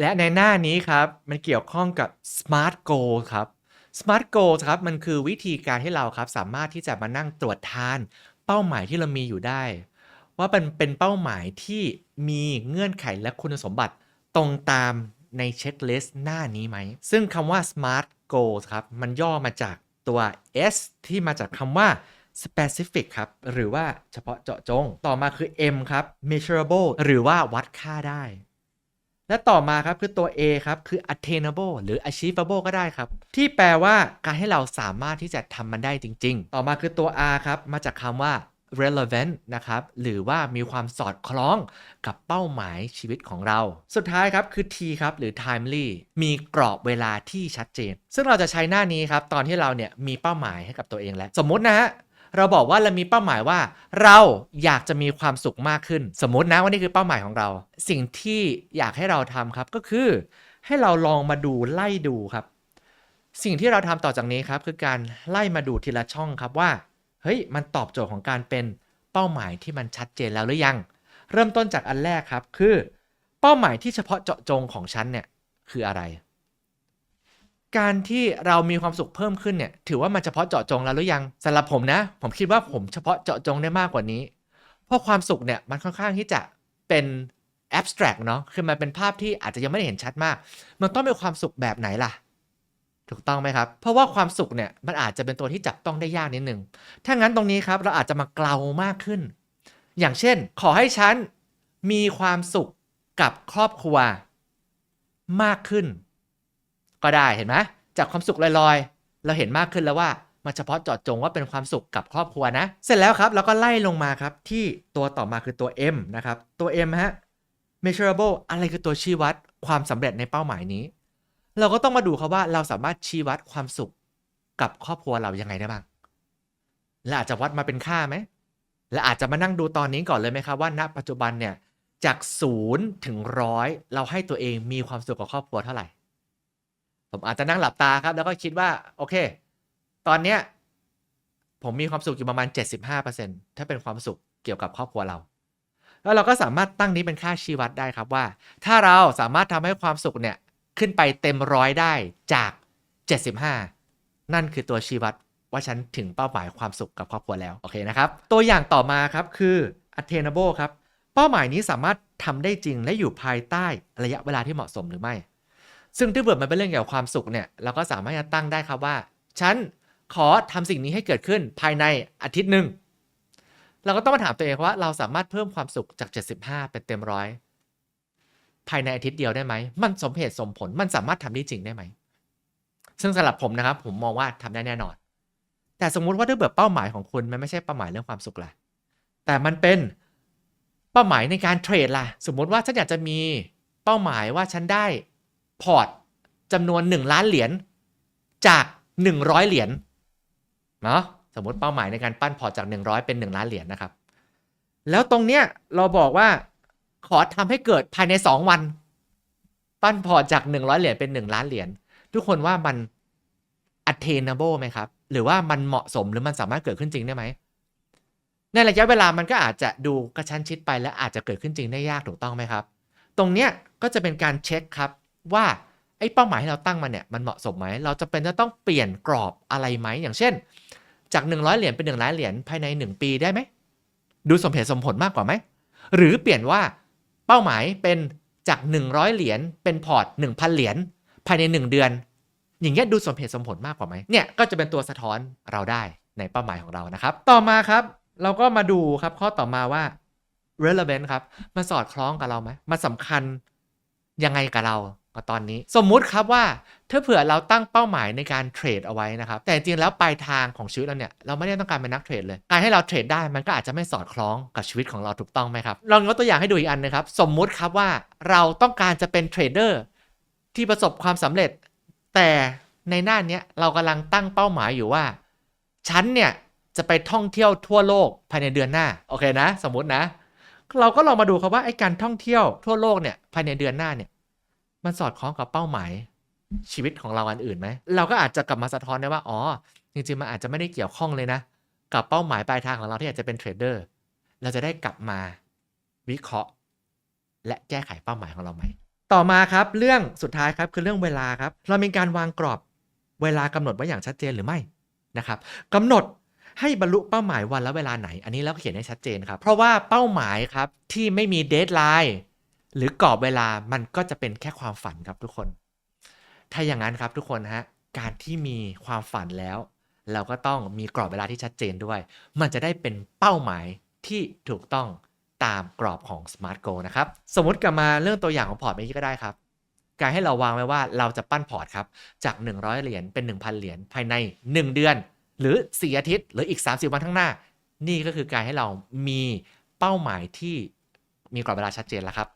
และในหน้านี้ครับ มันเกี่ยวข้องกับ Smart Goal ครับ Smart Goal ครับ มันคือวิธีการให้เราครับ สามารถที่จะมานั่งตรวจทาน เป้าหมายที่เรามีอยู่ได้ ว่ามันเป็นเป้าหมายที่มีเงื่อนไขและคุณสมบัติตรงตามในเช็คลิสต์หน้านี้ไหม ซึ่งคำว่า Smart goal ครับ มันย่อมาจากตัว S ที่มาจากคำว่า specific ครับ หรือว่าเฉพาะเจาะจง ต่อมาคือ M ครับ measurable หรือว่าวัดค่าได้ และต่อมาครับคือตัว A ครับคือ attainable หรือ achievable ก็ได้ครับ ที่แปลว่าการให้เราสามารถที่จะทำมันได้จริง ๆ ต่อมาคือตัว R ครับ มาจากคำว่า relevant นะครับ หรือว่ามีความสอดคล้องกับเป้าหมายชีวิตของเรา สุดท้ายครับคือ T ครับ หรือ timely มีกรอบเวลาที่ชัดเจน ซึ่งเราจะใช้หน้านี้ครับ ตอนที่เราเนี่ยมีเป้าหมายให้กับตัวเองแล้ว สมมตินะฮะ เราบอกว่าเรามีเป้าหมายว่า เราอยากจะมีความสุขมากขึ้น สมมตินะว่านี่คือเป้าหมายของเรา สิ่งที่อยากให้เราทำครับก็คือ ให้เราลองมาดูไล่ดูครับ สิ่งที่เราทำต่อจากนี้ครับ คือการไล่มาดูทีละช่องครับว่าเฮ้ยมันตอบโจทย์ของการเป็นเป้าหมายที่มันชัดเจนแล้วหรือยัง เริ่มต้นจากอันแรกครับคือ เป้าหมายที่เฉพาะเจาะจงของฉันเนี่ยคืออะไร การที่เรามีความสุขเพิ่มขึ้นเนี่ยถือว่ามันเฉพาะเจาะจงแล้วหรือยังสำหรับผมนะ ผมคิดว่าผมเฉพาะเจาะจงได้มากกว่านี้ เพราะความสุขเนี่ยมันค่อนข้างที่จะเป็น abstract เนาะคือมันเป็นภาพที่อาจจะยังไม่ได้เห็นชัดมาก มันต้องเป็นความสุขแบบไหนล่ะ ถูกต้องไหมครับ เพราะว่าความสุขเนี่ยมันอาจจะเป็นตัวที่จับต้องได้ยากนิดนึงถ้างั้นตรงนี้ครับ เราอาจจะมาเกลามากขึ้น อย่างเช่น ขอให้ฉันมีความสุขกับครอบครัวมากขึ้น ก็ได้เห็นไหมจากความสุขลอยๆ เราเห็นมากขึ้นแล้วว่ามันเฉพาะเจาะจงว่าเป็นความสุขกับครอบครัวนะ เสร็จแล้วครับเราก็ไล่ลงมาครับที่ตัวต่อมาคือตัว M นะครับ ตัว M ฮะ measurable อะไรคือตัวชี้วัดความสำเร็จในเป้าหมายนี้ เราก็ต้องมาดูครับว่าเราสามารถชี้วัดความสุขกับครอบครัวเรายังไงได้บ้างและอาจจะวัดมาเป็นค่าไหมและอาจจะมานั่งดูตอนนี้ก่อนเลยไหมครับว่าณปัจจุบันเนี่ยจากศูนย์ถึงร้อยเราให้ตัวเองมีความสุขกับครอบครัวเท่าไหร่ ผมอาจจะนั่งหลับตาครับ แล้วก็คิดว่า โอเค ตอนเนี้ยผมมีความสุขอยู่ประมาณ 75%ถ้าเป็นความสุขเกี่ยวกับครอบครัวเรา แล้วเราก็สามารถตั้งนี้เป็นค่าชี้วัดได้ครับว่า ถ้าเราสามารถทำให้ความสุขเนี่ยขึ้นไปเต็มร้อยได้จาก 75 นั่นคือตัวชี้วัดว่าฉันถึงเป้าหมายความสุขกับครอบครัวแล้ว โอเคนะครับ ตัวอย่างต่อมาครับคือ attainable ครับ เป้าหมายนี้สามารถทำได้จริงและอยู่ภายใต้ระยะเวลาที่เหมาะสมหรือไม่ ซึ่งถ้าเกิดมันเป็นเรื่องเกี่ยวกับความสุขเนี่ยเราก็สามารถจะตั้งได้ครับว่า ฉันขอทำสิ่งนี้ให้เกิดขึ้นภายในอาทิตย์หนึ่งเราก็ต้องมาถามตัวเองว่าเราสามารถเพิ่มความสุขจาก 75 เป็นเต็มร้อยภายในอาทิตย์เดียวได้ไหม มันสมเหตุสมผล มันสามารถทำได้จริงได้ไหม ซึ่งสำหรับผมนะครับ ผมมองว่าทำได้แน่นอน แต่สมมุติว่าถ้าเกิดเป้าหมายของคุณมันไม่ใช่เป้าหมายเรื่องความสุขล่ะ แต่มันเป็นเป้าหมายในการเทรดล่ะ สมมุติว่าฉันอยากจะมีเป้าหมายว่าฉันได้ พอร์ตจำนวน 1 ล้านเหรียญจาก 100 เหรียญเนาะสมมติเป้าหมายในการปั้นพอร์ตจาก 100 เป็น 1 ล้านเหรียญนะครับ แล้วตรงเนี้ยเราบอกว่าขอทำให้เกิดภายใน 2 วัน ปั้นพอร์ตจาก 100 เหรียญเป็น 1 ล้านเหรียญทุกคนว่ามัน attainable ไหมครับ หรือว่ามันเหมาะสมหรือมันสามารถเกิดขึ้นจริงได้ไหมในระยะเวลามันก็อาจจะดูกระชั้นชิดไปและอาจจะเกิดขึ้นจริงได้ยากถูกต้องไหมครับ ตรงเนี้ยก็จะเป็นการเช็คครับ ว่าไอ้เป้าหมายที่เราตั้งมาเนี่ยมันเหมาะสมไหมเราจะเป็นจะต้องเปลี่ยนกรอบอะไรไหมอย่างเช่น จาก 100 เหรียญเป็น1ล้านเหรียญภายใน 1 ปีได้ไหมดูสมเหตุสมผลมากกว่าไหมหรือเปลี่ยนว่าเป้าหมายเป็นจาก 100 เหรียญเป็นพอร์ต 1,000 เหรียญภายใน 1 เดือน อย่างเงี้ยดูสมเหตุสมผลมากกว่าไหมเนี่ยก็จะเป็นตัวสะท้อนเราได้ในเป้าหมายของเรานะครับ ต่อมาครับ เราก็มาดูครับข้อต่อมาว่า relevant ครับมันสอดคล้องกับเราไหมมันสำคัญยังไงกับเรา ก็ตอนนี้ สมมุติครับว่าถ้าเผื่อเราตั้งเป้าหมายในการเทรดเอาไว้นะครับ แต่จริงแล้วปลายทางของชีวิตเราเนี่ยเราไม่ได้ต้องการเป็นนักเทรดเลย การให้เราเทรดได้มันก็อาจจะไม่สอดคล้องกับชีวิตของเราถูกต้องไหมครับลองยกตัวอย่างให้ดูอีกอันนะครับ สมมุติครับว่าเราต้องการจะเป็นเทรดเดอร์ที่ประสบความสำเร็จ แต่ในหน้านี้เรากำลังตั้งเป้าหมายอยู่ว่าฉันเนี่ยจะไปท่องเที่ยวทั่วโลกภายในเดือนหน้าโอเคนะ สมมตินะ เราก็ลองมาดูครับว่าไอ้การท่องเที่ยวทั่วโลกเนี่ยภายในเดือนหน้าเนี่ย มันสอดคล้องกับเป้าหมายชีวิตของเราอันอื่นไหม เราก็อาจจะกลับมาสะท้อนได้ว่า อ๋อ จริงๆ มันอาจจะไม่ได้เกี่ยวข้องเลยนะ กับเป้าหมายปลายทางของเราที่อยากจะเป็นเทรดเดอร์ เราจะได้กลับมาวิเคราะห์ และแก้ไขเป้าหมายของเราไหมต่อมาครับเรื่องสุดท้ายครับคือเรื่องเวลาครับ เรามีการวางกรอบเวลากำหนดไว้อย่างชัดเจนหรือไม่นะครับกำหนดให้บรรลุเป้าหมายวันและเวลาไหน อันนี้เราก็เขียนให้ชัดเจนครับ เพราะว่าเป้าหมายครับที่ไม่มีเดทไลน์ หรือกรอบเวลามันก็จะเป็นแค่ความฝันครับทุกคน ถ้าอย่างนั้นครับทุกคนฮะการที่มีความฝันแล้ว เราก็ต้องมีกรอบเวลาที่ชัดเจนด้วย มันจะได้เป็นเป้าหมายที่ถูกต้องตามกรอบของ Smart Goal นะครับ สมมติกลับมาเรื่องตัวอย่างของพอร์ตเมื่อกี้ก็ได้ครับ การให้เราวางไว้ว่าเราจะปั้นพอร์ตครับ จาก 100 เหรียญเป็น 1,000 เหรียญภายใน 1 เดือน หรือ 4 อาทิตย์ หรืออีก 30 วันข้างหน้า นี่ก็คือการให้เรามีเป้าหมายที่มีกรอบเวลาชัดเจนแล้วครับ